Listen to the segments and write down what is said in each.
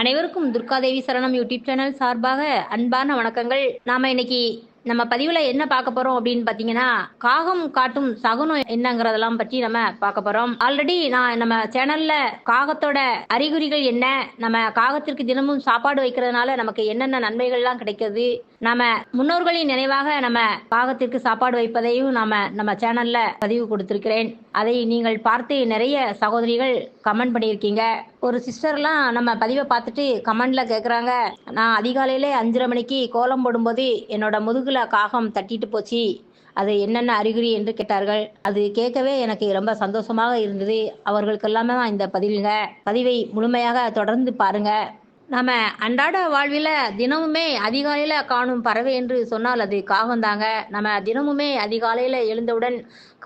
அனைவருக்கும் துர்காதேவி சரணம் YouTube channel சார்பாக அன்பான வணக்கங்கள். நாம இன்னைக்கு நம்ம பதிவுல என்ன பார்க்க போறோம் அப்படின்னு பாத்தீங்கன்னா காகம் காட்டும் சகுனம் என்னங்கிறதெல்லாம் பற்றி நம்ம பார்க்க போறோம். ஆல்ரெடி நான் நம்ம சேனல்ல காகத்தோட அறிகுறிகள் என்ன நம்ம காகத்திற்கு தினமும் சாப்பாடு வைக்கிறதுனால நமக்கு என்னென்ன நன்மைகள்லாம் கிடைக்கிறது நம்ம முன்னோர்களின் நினைவாக நம்ம பாகத்திற்கு சாப்பாடு வைப்பதையும் நாம நம்ம சேனல்ல பதிவு கொடுத்திருக்கிறேன். அதை நீங்கள் பார்த்து நிறைய சகோதரிகள் கமெண்ட் பண்ணியிருக்கீங்க. ஒரு சிஸ்டர்லாம் நம்ம பதிவை பார்த்துட்டு கமெண்ட்ல கேட்குறாங்க நான் அதிகாலையிலே அஞ்சரை மணிக்கு கோலம் போடும்போது என்னோட முதுகுல காகம் தட்டிட்டு போச்சு. அது என்னென்ன அறிகுறி என்று கேட்டார்கள். அது கேட்கவே எனக்கு ரொம்ப சந்தோஷமாக இருந்தது. அவர்களுக்கு எல்லாமே தான் இந்த பதிவுங்க பதிவை முழுமையாக தொடர்ந்து பாருங்க. நம்ம அன்றாட வாழ்வில் தினமுமே அதிகாலையில் காணும் பறவை என்று சொன்னால் அது காகம் தாங்க. நம்ம தினமுமே அதிகாலையில் எழுந்தவுடன்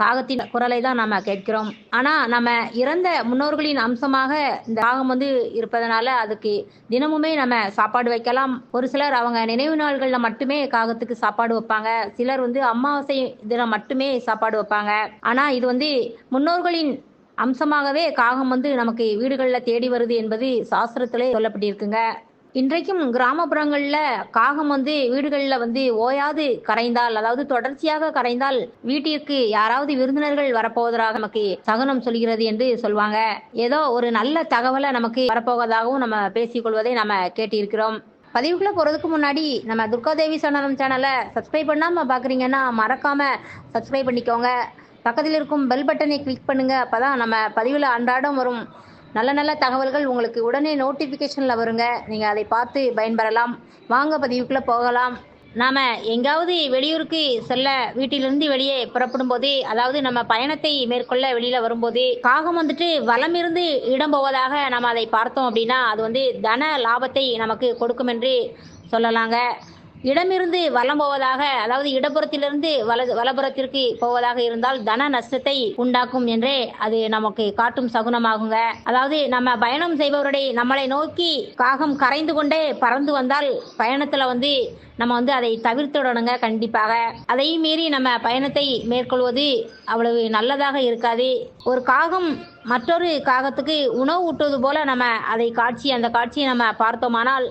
காகத்தின் குரலை தான் நம்ம கேட்கிறோம். ஆனால் நம்ம இறந்த முன்னோர்களின் அம்சமாக இந்த காகம் வந்து இருப்பதனால அதுக்கு தினமுமே நம்ம சாப்பாடு வைக்கலாம். ஒரு சிலர் அவங்க நினைவு நாள்களில் மட்டுமே காகத்துக்கு சாப்பாடு வைப்பாங்க. சிலர் வந்து அமாவாசை தினம் மட்டுமே சாப்பாடு வைப்பாங்க. ஆனால் இது வந்து முன்னோர்களின் அம்சமாகவே காகம் வந்து நமக்கு வீடுகளில் தேடி வருது என்பது சாஸ்திரத்திலே சொல்லப்பட்டிருக்குங்க. இன்றைக்கும் கிராமப்புறங்களில் காகம் வந்து வீடுகளில் வந்து ஓயாது கரைந்தால் அதாவது தொடர்ச்சியாக கரைந்தால் வீட்டிற்கு யாராவது விருந்தினர்கள் வரப்போவதாக நமக்கு சகுனம் சொல்கிறது என்று சொல்வாங்க. ஏதோ ஒரு நல்ல தகவலை நமக்கு வரப்போவதாகவும் நம்ம பேசிக்கொள்வதை நம்ம கேட்டிருக்கிறோம். பதிவுக்குள்ள போகிறதுக்கு முன்னாடி நம்ம துர்காதேவி சனரம் சேனலை சப்ஸ்கிரைப் பண்ணாமல் பார்க்குறீங்கன்னா மறக்காமல் சப்ஸ்கிரைப் பண்ணிக்கோங்க. பக்கத்தில் இருக்கும் பெல் பட்டனை கிளிக் பண்ணுங்க. அப்பதான் நம்ம பதிவில் அன்றாடம் வரும் நல்ல நல்ல தகவல்கள் உங்களுக்கு உடனே நோட்டிஃபிகேஷனில் வருங்க. நீங்கள் அதை பார்த்து பயன்பெறலாம். வாங்க பதிவுக்குள்ளே போகலாம். நாம் எங்காவது வெளியூருக்கு செல்ல வீட்டிலிருந்து வெளியே புறப்படும் போது அதாவது நம்ம பயணத்தை மேற்கொள்ள வெளியில் வரும்போது காகம் வந்துட்டு வலம் இருந்து இடம் போவதாக நம்ம அதை பார்த்தோம் அப்படின்னா அது வந்து தன லாபத்தை நமக்கு கொடுக்கும் என்று சொல்லலாங்க. இடமிருந்து வலம் போவதாக அதாவது இடப்புறத்திலிருந்து வலது வலப்புறத்திற்கு போவதாக இருந்தால் தன நஷ்டத்தை உண்டாக்கும் என்றே அது நமக்கு காட்டும் சகுனமாகுங்க. அதாவது நம்ம பயணம் செய்பவருடைய நம்மளை நோக்கி காகம் கரைந்து கொண்டே பறந்து வந்தால் பயணத்துல வந்து நம்ம வந்து அதை தவிர்த்துடணுங்க கண்டிப்பாக. அதையும் மீறி நம்ம பயணத்தை மேற்கொள்வது அவ்வளவு நல்லதாக இருக்காது. ஒரு காகம் மற்றொரு காகத்துக்கு உணவு ஊட்டுவது போல நம்ம அதை காட்சி அந்த காட்சியை நம்ம பார்த்தோமானால்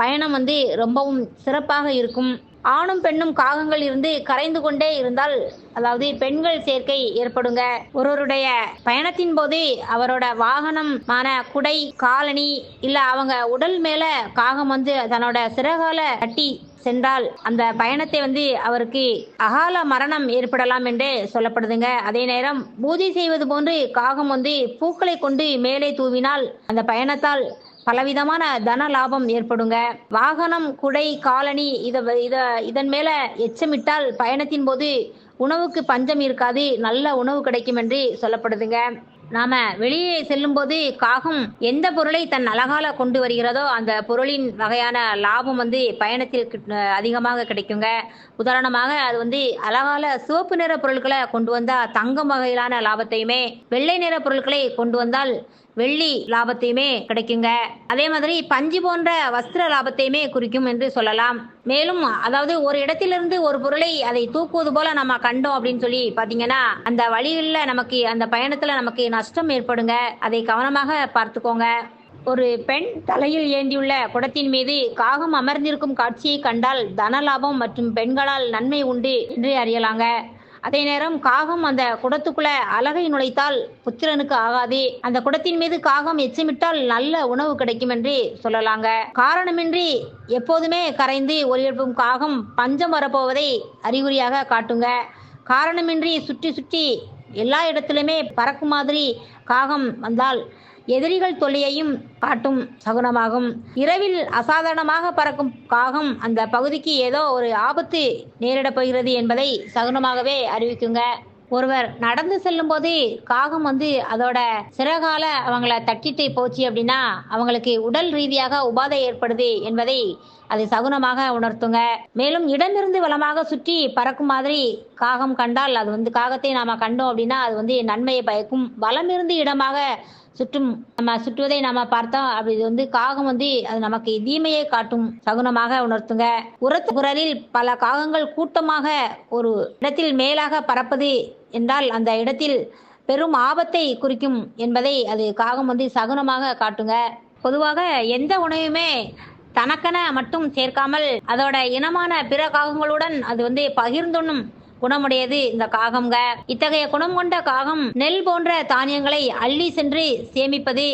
பயணம் வந்து ரொம்பவும் சிறப்பாக இருக்கும். ஆணும் பெண்ணும் காகங்கள் இருந்து கரைந்து கொண்டே இருந்தால் அதாவது பெண்கள் சேர்க்கை ஏற்படுங்க. ஒருவருடைய பயணத்தின் போது அவரோட வாகனமான குடை காலனி இல்ல அவங்க உடல் மேல காகம் வந்து தன்னோட சிறகால கட்டி சென்றால் அந்த பயணத்தை வந்து அவருக்கு அகால மரணம் ஏற்படலாம் என்று சொல்லப்படுதுங்க. அதே நேரம் பூஜை செய்வது போன்று காகம் வந்து பூக்களை கொண்டு மேலே தூவினால் அந்த பயணத்தால் பலவிதமான தன லாபம் ஏற்படுங்க. வாகனம் குடை காலனி இத இத இதன் மேல எச்சமிட்டால் பயணத்தின் போது உணவுக்கு பஞ்சம் இருக்காது. நல்ல உணவு கிடைக்கும் என்று சொல்லப்படுதுங்க. நாம வெளியே செல்லும்போது காகம் எந்த பொருளை தன் அழகால கொண்டு வருகிறதோ அந்த பொருளின் வகையான லாபம் வந்து பயணத்தில் கிட்- அதிகமாக கிடைக்குங்க. உதாரணமாக அது வந்து அழகால சிவப்பு நிற பொருட்களை கொண்டு வந்தா தங்கம் வகையிலான லாபத்தையுமே வெள்ளை நிற பொருட்களை கொண்டு வந்தால் வெள்ளி லாபத்தையுமே கிடைக்குங்க. அதே மாதிரி பஞ்சு போன்ற வஸ்திர லாபத்தையுமே குறிக்கும் என்று சொல்லலாம். மேலும் அதாவது ஒரு இடத்திலிருந்து ஒரு பொருளை அதை தூக்குவது போல நம்ம கண்டோம் அப்படின்னு சொல்லி பாத்தீங்கன்னா அந்த வழியில நமக்கு அந்த பயணத்துல நமக்கு நஷ்டம் ஏற்படுங்க. அதை கவனமாக பார்த்துக்கோங்க. ஒரு பெண் தலையில் ஏந்தியுள்ள குடத்தின் மீது காகம் அமர்ந்திருக்கும் காட்சியை கண்டால் தன லாபம் மற்றும் பெண்களால் நன்மை உண்டு என்று அறியலாங்க. அதே நேரம் காகம் அந்த குடத்துக்குள்ள அழகை நுழைத்தால் புத்திரனுக்கு ஆகாது. அந்த குடத்தின் மீது காகம் எச்சமிட்டால் நல்ல உணவு கிடைக்கும் என்று சொல்லலாங்க. காரணமின்றி எப்போதுமே கரைந்து ஒளியெழுப்பும் காகம் பஞ்சம் வரப்போவதை அறிகுறியாக காட்டுங்க. காரணமின்றி சுற்றி சுற்றி எல்லா இடத்திலுமே பறக்கும் மாதிரி காகம் வந்தால் எதிரிகள் தொல்லையையும் காட்டும் சகுனமாகும். இரவில் அசாதாரணமாக பறக்கும் காகம் அந்த பகுதிக்கு ஏதோ ஒரு ஆபத்து நேரிடப் போகிறது என்பதை சகுனமாகவே அறிவிக்குங்க. ஒருவர் நடந்து செல்லும்போது காகம் வந்து அதோட சிறகால அவங்கள தட்டிட்டு போச்சு அப்படின்னா அவங்களுக்கு உடல் ரீதியாக உபாதை ஏற்படுது என்பதை அதை சகுனமாக உணர்த்துங்க. மேலும் இடமிருந்து வளமாக சுற்றி பறக்கும் மாதிரி காகம் கண்டால் அது வந்து காகத்தை நாம கண்டோம் அப்படின்னா அது வந்து நன்மையை பயக்கும். வளமிருந்து இடமாக சுற்றும் நம்ம சுற்றுவதை நாம பார்த்தோம் அப்படி இது வந்து காகம் வந்து அது நமக்கு தீமையை காட்டும் சகுனமாக உணர்த்துங்க. உரத்து குரலில் பல காகங்கள் கூட்டமாக ஒரு இடத்தில் மேலாக பறப்பது என்றால் அந்த இடத்தில் பெரும் ஆபத்தை குறிக்கும் என்பதை அது காகம் வந்து சகுனமாக காட்டுங்க. பொதுவாக எந்த உணவுமே தனக்கென மட்டும் சேர்க்காமல் அதோட இனமான பிற காகங்களுடன் அது வந்து பகிர்ந்துண்ணும் குணமுடையது இந்த காகம்ங்க. இத்தகைய குணம் கொண்ட காகம் நெல் போன்ற தானியங்களை அள்ளி சென்று சேமிப்பது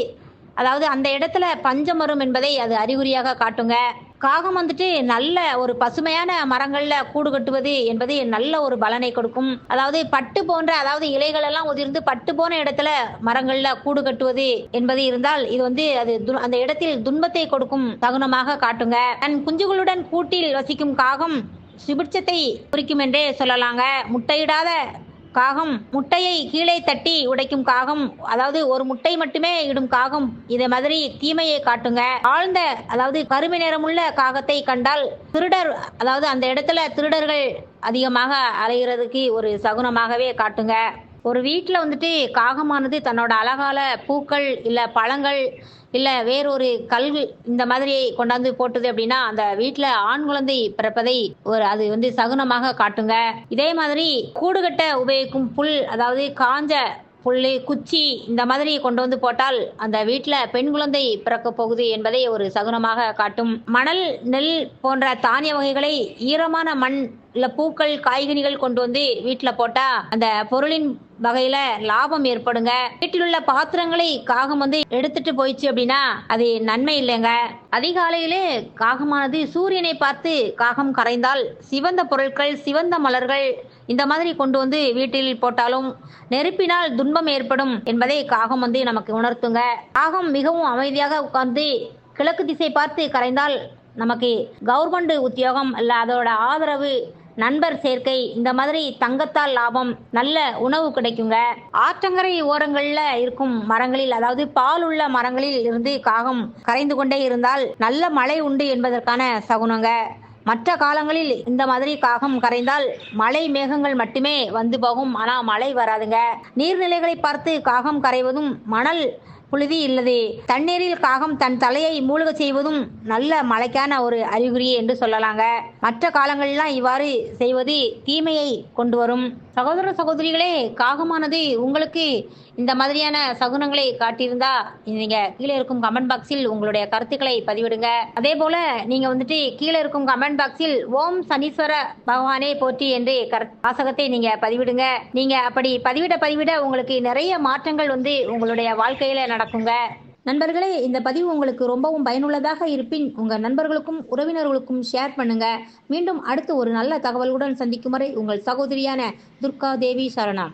அதாவது அந்த இடத்துல பஞ்சம் வரும் என்பதை அது அறிகுறியாக காட்டுங்க. காகம் வந்துட்டு நல்ல ஒரு பசுமையான மரங்கள்ல கூடு கட்டுவது என்பது நல்ல ஒரு பலனை கொடுக்கும். அதாவது பட்டு போன்ற அதாவது இலைகள் எல்லாம் உதிர்ந்து பட்டு போன இடத்துல மரங்கள்ல கூடு கட்டுவது என்பது இருந்தால் இது வந்து அது து- அந்த இடத்தில் துன்பத்தை கொடுக்கும் தகுனமாக காட்டுங்க. தன் குஞ்சுகளுடன் கூட்டில் வசிக்கும் காகம் சுபிட்சத்தை குறிக்கும் என்றே சொல்லலாங்க. முட்டையிடாத காகம் முட்டையை கீழே தட்டி உடைக்கும் காகம் அதாவது ஒரு முட்டை மட்டுமே இடும் காகம். இதை மாதிரி தீமையை காட்டுங்க. ஆழ்ந்த அதாவது கருமை நிறமுள்ள காகத்தை கண்டால் திருடர் அதாவது அந்த இடத்துல திருடர்கள் அதிகமாக அலைகிறதுக்கு ஒரு சகுனமாகவே காட்டுங்க. ஒரு வீட்டில் வந்துட்டு காகமானது தன்னோட அழகால பூக்கள் இல்லை பழங்கள் இல்லை வேறொரு கல் இந்த மாதிரி கொண்டாந்து போட்டது அப்படின்னா அந்த வீட்டில் ஆண் குழந்தை பிறப்பதை ஒரு அது வந்து சகுனமாக காட்டுங்க. இதே மாதிரி கூடுகட்ட உபயோகிக்கும் புல் அதாவது காஞ்ச புல்லு குச்சி இந்த மாதிரி கொண்டு வந்து போட்டால் அந்த வீட்டில் பெண் குழந்தை பிறக்க போகுது என்பதை ஒரு சகுனமாக காட்டும். மணல் நெல் போன்ற தானிய வகைகளை ஈரமான மண் இல்ல பூக்கள் காய்கனிகள் கொண்டு வந்து வீட்டில் போட்டா அந்த பொருளின் வகையில லாபம் ஏற்படுங்க. வீட்டில் உள்ள பாத்திரங்களை காகம் வந்து எடுத்துட்டு போயிடுச்சு அப்படின்னா அது நன்மை இல்லைங்க. அதிகாலையிலே காகமானது சூரியனை பார்த்து காகம் கரைந்தால் சிவந்த பொருட்கள் சிவந்த மலர்கள் இந்த மாதிரி கொண்டு வந்து வீட்டில் போட்டாலும் நெருப்பினால் துன்பம் ஏற்படும் என்பதை காகம் வந்து நமக்கு உணர்த்துங்க. காகம் மிகவும் அமைதியாக உட்கார்ந்து கிழக்கு திசை பார்த்து கரைந்தால் நமக்கு கவர்மெண்ட் உத்தியோகம் இல்லை அதோட ஆதரவு நண்பர் சேர்க்கை இந்த மாதிரி தங்கத்தால் லாபம் நல்ல உணவு கிடைக்குங்க. ஆற்றங்கரை ஓரங்களில் இருக்கும் மரங்களில் அதாவது பால் உள்ள மரங்களில் இருந்து காகம் கரைந்து கொண்டே இருந்தால் நல்ல மழை உண்டு என்பதற்கான சகுனங்க. மற்ற காலங்களில் இந்த மாதிரி காகம் கரைந்தால் மழை மேகங்கள் மட்டுமே வந்து போகும். ஆனால் மழை வராதுங்க. நீர்நிலைகளை பார்த்து காகம் கரைவதும் மணல் புழுதி இல்லது. தண்ணீரில் காகம் தன் தலையை மூழ்க செய்வதும் நல்ல மழைக்கான ஒரு அறிகுறி என்று சொல்லலாங்க. மற்ற காலங்களெல்லாம் இவ்வாறு செய்வது தீமையை கொண்டு வரும். சகோதர சகோதரிகளே காகமானது உங்களுக்கு இந்த மாதிரியான சகுனங்களை காட்டியிருந்தா நீங்க கீழே இருக்கும் கமெண்ட் பாக்ஸில் உங்களுடைய கருத்துக்களை பதிவிடுங்க. அதே போல நீங்க வந்துட்டு கீழே இருக்கும் கமெண்ட் பாக்ஸில் ஓம் சனீஸ்வர பகவானே போற்றி என்று வாசகத்தை நீங்க பதிவிடுங்க. நீங்க அப்படி பதிவிட பதிவிட உங்களுக்கு நிறைய மாற்றங்கள் வந்து உங்களுடைய வாழ்க்கையில நடக்குங்க நண்பர்களே இந்த பதிவு உங்களுக்கு ரொம்பவும் பயனுள்ளதாக இருப்பின் உங்க நண்பர்களுக்கும் உறவினர்களுக்கும் ஷேர் பண்ணுங்க. மீண்டும் அடுத்து ஒரு நல்ல தகவலுடன் சந்திக்கும் வரை உங்கள் சகோதரியான துர்கா தேவி சரணா.